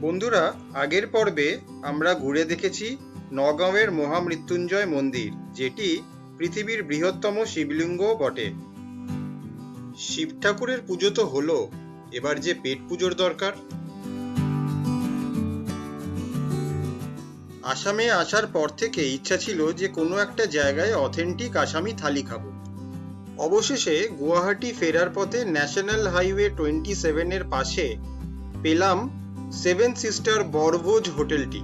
বন্ধুরা, আগের পর্বে আমরা ঘুরে দেখেছি নগাঁওয়ের মহামৃত্যুঞ্জয় মন্দির, যেটি পৃথিবীর বৃহত্তম শিবলিঙ্গ বটে। শিব ঠাকুরের পুজো তো হলো, এবার যে পেট পুজোর দরকার। আসামে আসার পর থেকে ইচ্ছা ছিল যে কোনো একটা জায়গায় অথেন্টিক আসামি থালি খাব। অবশেষে গুয়াহাটি ফেরার পথে ন্যাশনাল হাইওয়ে টোয়েন্টি সেভেনের পাশে পেলাম সেভেন সিস্টার বরভোজ হোটেলটি।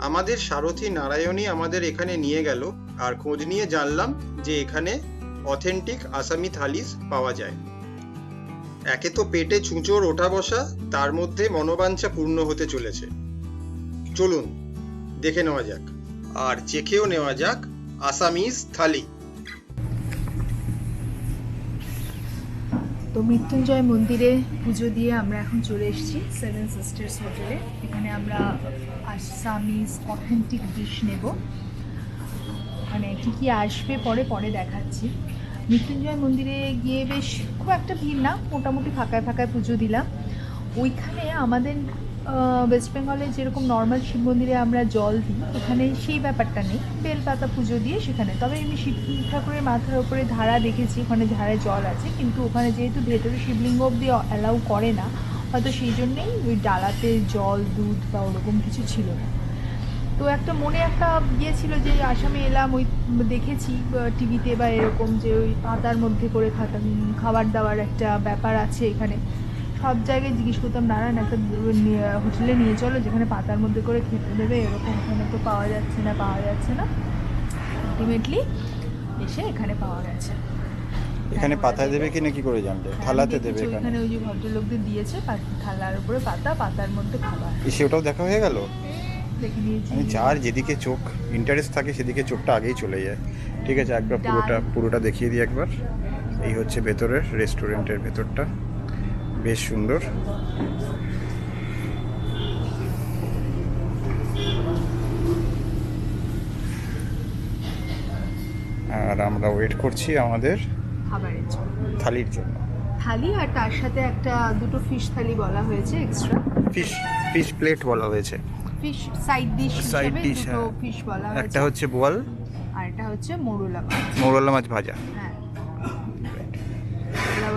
আমাদের সারথী নারায়ণী আমাদের এখানে নিয়ে গেল আর খোঁজ নিয়ে জানলাম যে এখানে অথেন্টিক আসামি থালিস পাওয়া যায়। একে তো পেটে ছুঁচোর ওঠা বসা, তার মধ্যে মনোবাঞ্ছা পূর্ণ হতে চলেছে। চলুন, দেখে নেওয়া যাক। আর চেখেও নেওয়া যাক আসামিজ থালি। তো মৃত্যুঞ্জয় মন্দিরে পুজো দিয়ে আমরা এখন চলে এসেছি সেভেন সিস্টার্স হোটেলে এখানে আমরা আসামিজ অথেন্টিক ডিশ নেব। মানে কী কী আসবে পরে পরে দেখাচ্ছি। মৃত্যুঞ্জয় মন্দিরে গিয়ে বেশ খুব একটা ভিড় না, মোটামুটি ফাঁকায় ফাঁকায় পুজো দিলাম। ওইখানে আমাদের ওয়েস্ট বেঙ্গলে যেরকম নর্মাল শিব মন্দিরে আমরা জল দিই, এখানে সেই ব্যাপারটা নেই। বেলপাতা পুজো দিয়ে সেখানে। তবে আমি শিব ঠাকুরের মাথার উপরে ধারা দেখেছি, ওখানে ধারে জল আছে, কিন্তু ওখানে যেহেতু ভেতরে শিবলিঙ্গ অব্দি অ্যালাউ করে না, হয়তো সেই জন্যেই ওই ডালাতে জল, দুধ বা ওরকম কিছু ছিল না। তো একটা মনে একটা ইয়ে ছিল যে আসামে এলাম, ওই দেখেছি টিভিতে বা এরকম যে ওই পাতার মধ্যে করে খাতা খাবার দাবার একটা ব্যাপার আছে এখানে। সব জায়গায় জিজ্ঞেস করতাম নারায়ণ একটা হোটেলে নিয়ে চলো যেখানে পাতার মধ্যে করে খেতে দেবে এরকম ওখানে তো পাওয়া যাচ্ছে না পাওয়া যাচ্ছে না। আলটিমেটলি এসে এখানে পাওয়া গেছে। এখানে পাতায় দেবে কিনা কি করে জানবে? থালাতে দেবে এখানে? ওই যে ভদ্রলোকদের দিয়েছে থালার উপরে পাতা পাতার মধ্যে খাবার। এসে ওটাও দেখা হয়ে গেল? মানে যার যেদিকে চোখ ইন্টারেস্ট থাকে সেদিকে চোখটা আগেই চলে যায়। ঠিক আছে একবার পুরোটা পুরোটা দেখিয়ে দিই একবার। এই হচ্ছে ভেতরের রেস্টুরেন্টের ভেতরটা। বেশ সুন্দর। আর আমরা ওয়েট করছি আমাদের খাবারের জন্য। থালির জন্য। থালি আর তার সাথে একটা দুটো ফিশ থালি বলা হয়েছে এক্সট্রা ফিশ ফিশ প্লেট বলা হয়েছে। ফিশ সাইড ডিশ সাইড হ্যাঁ। ফিশ বলা হয়েছে। একটা হচ্ছে বোয়াল। আর এটা হচ্ছে মোরলা মাছ। মৌরলা মাছ ভাজা। হ্যাঁ।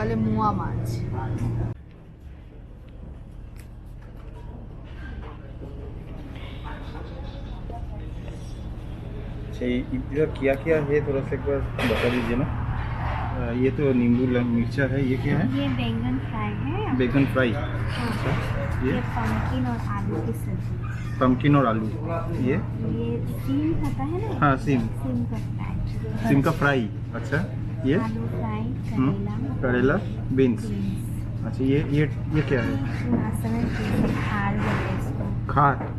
বলে মুয়া মাছ सही इधर क्या क्या है थोड़ा सा एक बार बता दीजिए ना अ, ये तो नींबू ल- मिर्चा है ये क्या है ये बैंगन फ्राई है बेगन फ्राई हाँ, ये ये पम्पकिन और आलू की सब्जी पम्पकिन और आलू ये ये सीम होता है ना हाँ सीम सीम का फ्राई सीम का फ्राई अच्छा ये? हम्म, करेला। बीन्स। अच्छा ये ये ये क्या है? खार हैं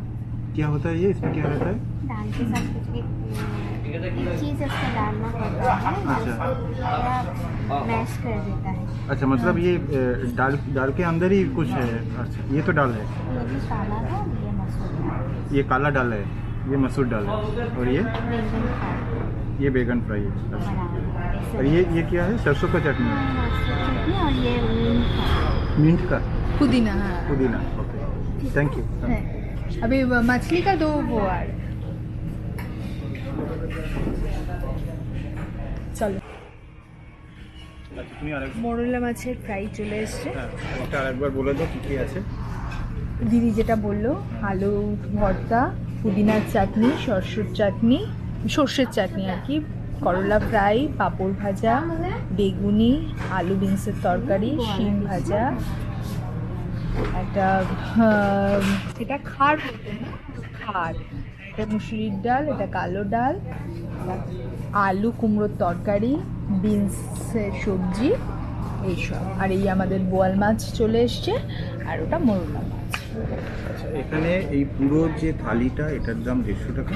क्या होता है ये? इसमें क्या रहता है? दाल के साथ कुछ चीज़ डालना पड़ता है अच्छा। मैश कर देता है। अच्छा मतलब ये दाल दाल के अंदर ही कुछ है। अच्छा ये तो डाल है। ये काला डाल ये काला है। ये मसूर दाल है और ये बैंगन फ्राई ये बैगन फ्राई है अच्छा बराबर ऐसे और ये ये क्या है सरसों का चटनी है मसूर चटनी और ये मीन फ्राई मिंट का पुदीना हाँ पुदीना ओके थैंक यू है अभी वो मछली का दो वो আর চলো আচ্ছা তুমি আরেক মোরলা মাছের ফ্রাই চলে এসছে হ্যাঁ এটা আরেকবার বলে দাও কী কী আছে দিদি যেটা বললো আলু ভর্তা পুদিনার চাটনি, সরষের চাটনি, সর্ষের চাটনি আর কি। করলা ফ্রাই, পাঁপড় ভাজা, বেগুনি, আলু বিনসের তরকারি, শিম ভাজা। একটা এটা খার খার। এটা মুসুরির ডাল, এটা কালো ডাল, আলু কুমড়োর তরকারি, বিনসের সবজি, এইসব। আর এই আমাদের বোয়াল মাছ চলে এসছে, আর ওটা মোরলা মাছ। আচ্ছা এখানে এই পুরো যে থালিটা এটার দাম দেড়শো টাকা।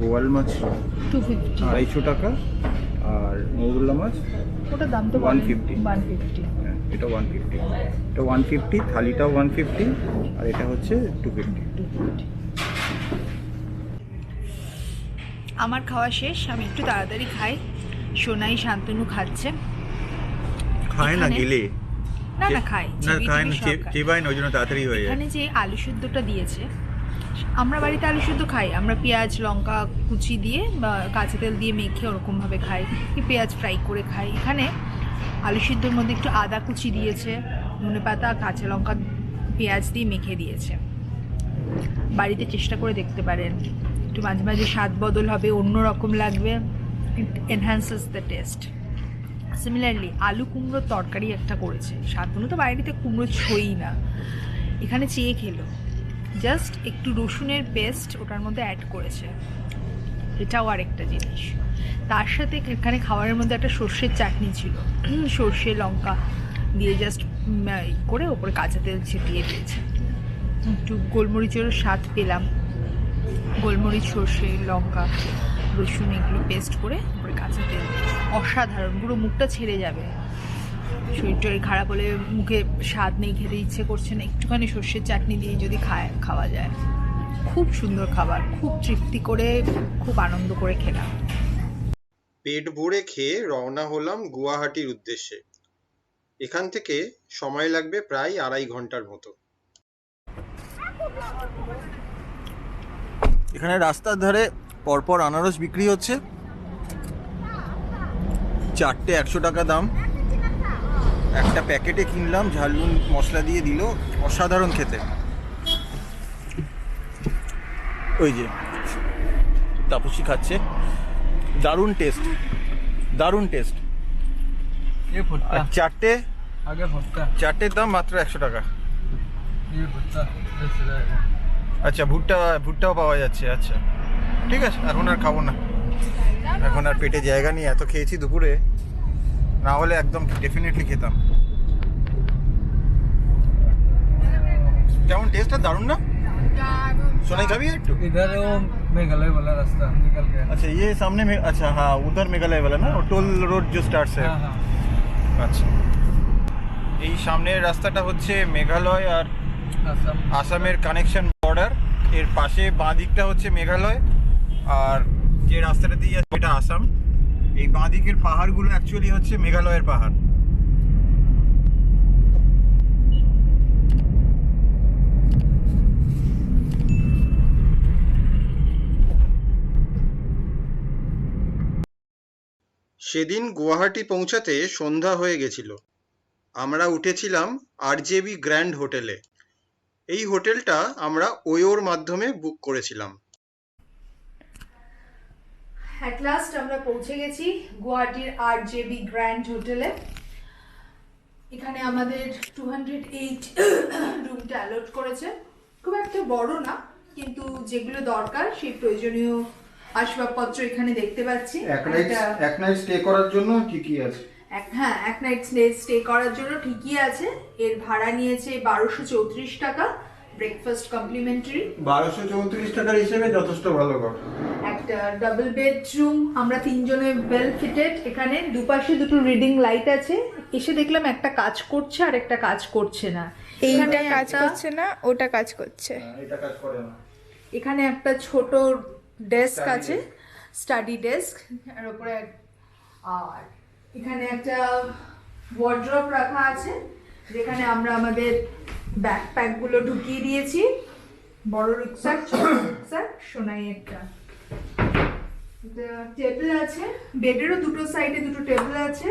বোয়াল মাছ টু ফিফটি আড়াইশো টাকা আর মৌরলা মাছ ওটার দাম তো 150 ওয়ান ফিফটি হ্যাঁ, এটা ওয়ান ফিফটি এটা ওয়ান ফিফটি থালিটা ওয়ান ফিফটি আর এটা হচ্ছে টু ফিফটি আমার খাওয়া শেষ আমি একটু তাড়াতাড়ি খাই। সোনাই শান্তনু খাচ্ছে। খায় না গেলে? না না খাই। না। চিবাই না ওই জন্য তাড়াতাড়ি হয়ে যায়। এখানে যে আলু সিদ্ধটা দিয়েছে আমরা বাড়িতে আলু সিদ্ধ খাই। আমরা পেঁয়াজ লঙ্কা কুচি দিয়ে বা কাঁচা তেল দিয়ে মেখে ওরকমভাবে খাই কি পেঁয়াজ ফ্রাই করে খাই। এখানে আলু সিদ্ধর মধ্যে একটু আদা কুচি দিয়েছে ধনে পাতা কাঁচা লঙ্কা পেঁয়াজ দিয়ে মেখে দিয়েছে। বাড়িতে চেষ্টা করে দেখতে পারেন। একটু মাঝে মাঝে স্বাদ বদল হবে অন্য রকম লাগবে এনহ্যান্সেস দ্য টেস্ট সিমিলারলি আলু কুমড়োর তরকারি একটা করেছে। শান্তনু তো বাড়িতে কুমড়ো ছই না। এখানে চেয়ে খেলো। জাস্ট একটু রসুনের পেস্ট ওটার মধ্যে অ্যাড করেছে। এটাও আরেকটা জিনিস। তার সাথে এখানে খাবারের মধ্যে একটা সর্ষের চাটনি ছিল। সর্ষে, লঙ্কা দিয়ে জাস্ট করে ওপরে কাঁচা তেল ছিটিয়ে দিয়েছে। একটু গোলমরিচেরও স্বাদ পেলাম। গোলমরিচ, সর্ষে, লঙ্কা, রসুন এগুলো পেস্ট করে কাঁচা তেল অসাধারণ পুরো মুখটা ছেড়ে যাবে। শরীর টরীর খারাপ হলে মুখে স্বাদ নেই খেতে ইচ্ছে করছে না একটুখানি সর্ষের চাটনি দিয়ে যদি খায় খাওয়া যায়। খুব সুন্দর খাবার খুব তৃপ্তি করে খুব আনন্দ করে খেলাম। পেট ভরে খেয়ে রওনা হলাম গুয়াহাটির উদ্দেশ্যে। এখান থেকে সময় লাগবে প্রায় আড়াই ঘণ্টার মতো। এখানে রাস্তার ধারে পরপর আনারস বিক্রি হচ্ছে। চারটে একশো টাকা দাম। একটা প্যাকেটে কিনলাম ঝালুন মশলা দিয়ে দিল অসাধারণ খেতে। ওই যে তাপসি খাচ্ছে। দারুণ টেস্ট দারুণ টেস্ট চারটে চারটের দাম মাত্র একশো টাকা। আচ্ছা ভুট্টা ভুট্টাও পাওয়া যাচ্ছে আচ্ছা। ঠিক আছে এখন আর খাব না। এখন আর পেটে জায়গা নিয়ে এত খেয়েছি দুপুরে না হলে একদম ডেফিনেটলি খেতাম কেমন টেস্টটা দারুণ না সোনাই খাবি একটু इधर वो मेघालय वाला रास्ता निकल गया अच्छा ये सामने में अच्छा हाँ उधर मेघालय वाला ना टोल रोड जो स्टार्ट है हाँ हाँ আচ্ছা এই সামনের রাস্তাটা হচ্ছে মেঘালয় আর असम আসামের কানেকশন বর্ডার এর পাশে বাঁ দিকটা হচ্ছে মেঘালয় আর যে রাস্তাটা দিয়ে যাচ্ছে, এটা আসাম। এই বাঁ দিকের পাহাড়গুলো অ্যাকচুয়ালি হচ্ছে মেঘালয়ের পাহাড়। সেদিন গুয়াহাটি পৌঁছাতে সন্ধ্যা হয়ে গেছিল। আমরা উঠেছিলাম আরজেবি গ্র্যান্ড হোটেলে। এই হোটেলটা আমরা ওয়োর মাধ্যমে বুক করেছিলাম। অ্যাট লাস্ট আমরা পৌঁছে গেছি গুয়াহাটির আর জেবি গ্র্যান্ড হোটেলে এখানে আমাদের টু হান্ড্রেড এইট রুমটা অ্যালট করেছে। খুব একটা বড় না কিন্তু যেগুলো দরকার সেই প্রয়োজনীয় আসবাবপত্র এখানে দেখতে পাচ্ছি। একটা- এক নাইট স্টে করার জন্য ঠিকই আছে। হ্যাঁ এক নাইট স্টে স্টে করার জন্য ঠিকই আছে। এর ভাড়া নিয়েছে বারোশো চৌত্রিশ টাকা ব্রেকফাস্ট কমপ্লিমেন্টারি বারোশো চৌত্রিশ টাকার হিসেবে যথেষ্ট ভালো কথা। একটা ডাবল বেডরুম আমরা তিনজনে ওয়েল ফিটেড এখানে দুপাশে দুটো রিডিং লাইট আছে। এসে দেখলাম একটা কাজ করছে আর একটা কাজ করছে না। এইটা কাজ করছে না ওটা কাজ করছে। এটা কাজ করে না। এখানে একটা ছোট ডেস্ক আছে স্টাডি ডেস্ক আর উপরে আর এখানে একটা ওয়ার্ড্রপ রাখা আছে যেখানে আমরা আমাদের ব্যাকপ্যাকগুলো ঢুকিয়ে দিয়েছি। বড় রিক্সাক ছোট সোনাই একটা। টেবিল আছে বেডেরও দুটো সাইডে দুটো টেবিল আছে।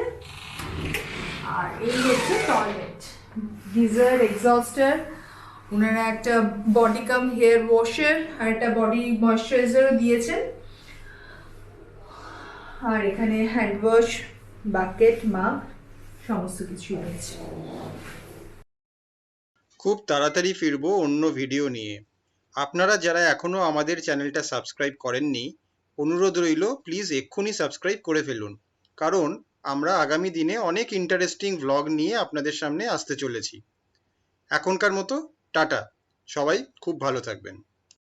আর এই হচ্ছে টয়লেট গিজার এক্সস্টার ওনারা একটা বডি কাম হেয়ার ওয়াশের আর একটা বডি ময়শ্চারাইজারও দিয়েছেন। আর এখানে হ্যান্ড ওয়াশ বাকেট মাগ সমস্ত কিছু রয়েছে। খুব তাড়াতাড়ি ফিরবো অন্য ভিডিও নিয়ে। আপনারা যারা এখনও আমাদের চ্যানেলটা সাবস্ক্রাইব করেননি, অনুরোধ রইল প্লিজ এক্ষুনি সাবস্ক্রাইব করে ফেলুন। কারণ আমরা আগামী দিনে অনেক ইন্টারেস্টিং ভ্লগ নিয়ে আপনাদের সামনে আসতে চলেছি। এখনকার মতো টাটা। সবাই খুব ভালো থাকবেন।